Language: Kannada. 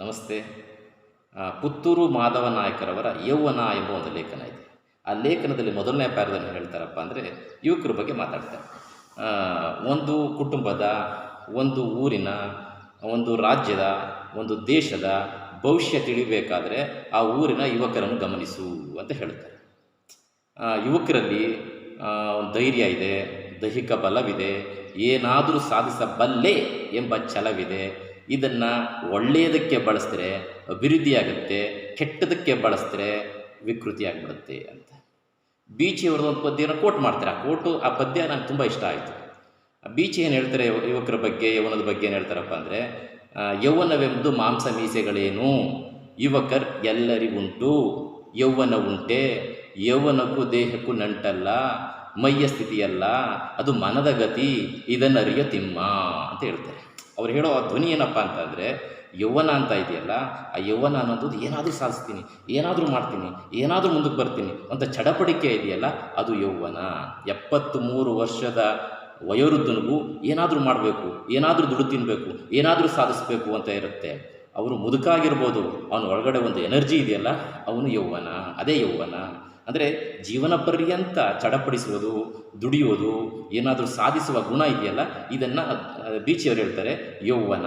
ನಮಸ್ತೆ. ಪುತ್ತೂರು ಮಾಧವ ನಾಯಕರವರ ಯೌವನ ಎಂಬ ಒಂದು ಲೇಖನ ಇದೆ. ಆ ಲೇಖನದಲ್ಲಿ ಮೊದಲನೇ ಪ್ಯಾರದಲ್ಲಿ ಹೇಳ್ತಾರಪ್ಪ ಅಂದರೆ ಯುವಕರ ಬಗ್ಗೆ ಮಾತಾಡ್ತಾರೆ. ಒಂದು ಕುಟುಂಬದ, ಒಂದು ಊರಿನ, ಒಂದು ರಾಜ್ಯದ, ಒಂದು ದೇಶದ ಭವಿಷ್ಯ ತಿಳಿಬೇಕಾದರೆ ಆ ಊರಿನ ಯುವಕರನ್ನು ಗಮನಿಸು ಅಂತ ಹೇಳ್ತಾರೆ. ಯುವಕರಲ್ಲಿ ಒಂದು ಧೈರ್ಯ ಇದೆ, ದೈಹಿಕ ಬಲವಿದೆ, ಏನಾದರೂ ಸಾಧಿಸಬಲ್ಲೆ ಎಂಬ ಛಲವಿದೆ ಇದನ್ನು ಒಳ್ಳೆಯದಕ್ಕೆ ಬಳಸಿದ್ರೆ ಅಭಿವೃದ್ಧಿಯಾಗುತ್ತೆ, ಕೆಟ್ಟದಕ್ಕೆ ಬಳಸಿದ್ರೆ ವಿಕೃತಿ ಆಗಿಬಿಡುತ್ತೆ ಅಂತ ಬೀಚಿಯವ್ರದ್ದು ಒಂದು ಪದ್ಯನ ಕೋಟ್ ಮಾಡ್ತಾರೆ. ಆ ಕೋಟು ಆ ಪದ್ಯ ನನಗೆ ತುಂಬ ಇಷ್ಟ ಆಯಿತು. ಬೀಚಿ ಏನು ಹೇಳ್ತಾರೆ ಯುವ- ಯುವಕರ ಬಗ್ಗೆ, ಯೌವನದ ಬಗ್ಗೆ ಏನು ಹೇಳ್ತಾರಪ್ಪ ಅಂದರೆ ಯೌವನವೆಂಬುದು ಮಾಂಸ ಮೀಸೆಗಳೇನು? ಯುವಕರ್ ಎಲ್ಲರಿಗುಂಟು, ಯೌವನ ಉಂಟೆ, ಯೌವನಕ್ಕೂ ದೇಹಕ್ಕೂ ನಂಟಲ್ಲ, ಮೈಯ ಸ್ಥಿತಿಯಲ್ಲ, ಅದು ಮನದ ಗತಿ, ಇದನ್ನರಿಯೋ ತಿಮ್ಮ ಅಂತ ಹೇಳ್ತಾರೆ. ಅವ್ರು ಹೇಳೋ ಆ ಧ್ವನಿ ಏನಪ್ಪ ಅಂತಂದರೆ ಯೌವನ ಅಂತ ಇದೆಯಲ್ಲ, ಆ ಯೌವನ ಅನ್ನೋದು ಏನಾದರೂ ಸಾಧಿಸ್ತೀನಿ, ಏನಾದರೂ ಮಾಡ್ತೀನಿ, ಏನಾದರೂ ಮುಂದಕ್ಕೆ ಬರ್ತೀನಿ ಅಂತ ಚಡಪಡಿಕೆ ಇದೆಯಲ್ಲ, ಅದು ಯೌವನ ಎಪ್ಪತ್ತು ಮೂರು ವರ್ಷದ ವಯೋವೃದ್ಧನಿಗೂ ಏನಾದರೂ ಮಾಡಬೇಕು, ಏನಾದರೂ ದುಡ್ಡು ತಿನ್ನಬೇಕು ಏನಾದರೂ ಸಾಧಿಸಬೇಕು ಅಂತ ಇರುತ್ತೆ. ಅವರು ಮುದುಕಾಗಿರ್ಬೋದು, ಅವನ ಒಳಗಡೆ ಒಂದು ಎನರ್ಜಿ ಇದೆಯಲ್ಲ, ಅವನು ಯೌವನ ಅದೇ ಯೌವನ ಅಂದರೆ ಜೀವನ ಪರ್ಯಂತ ಚಡಪಡಿಸುವುದು ದುಡಿಯೋದು ಏನಾದರೂ ಸಾಧಿಸುವ ಗುಣ ಇದೆಯಲ್ಲ? ಇದನ್ನು ಬೀಚಿಯವರು ಹೇಳ್ತಾರೆ ಯೌವನ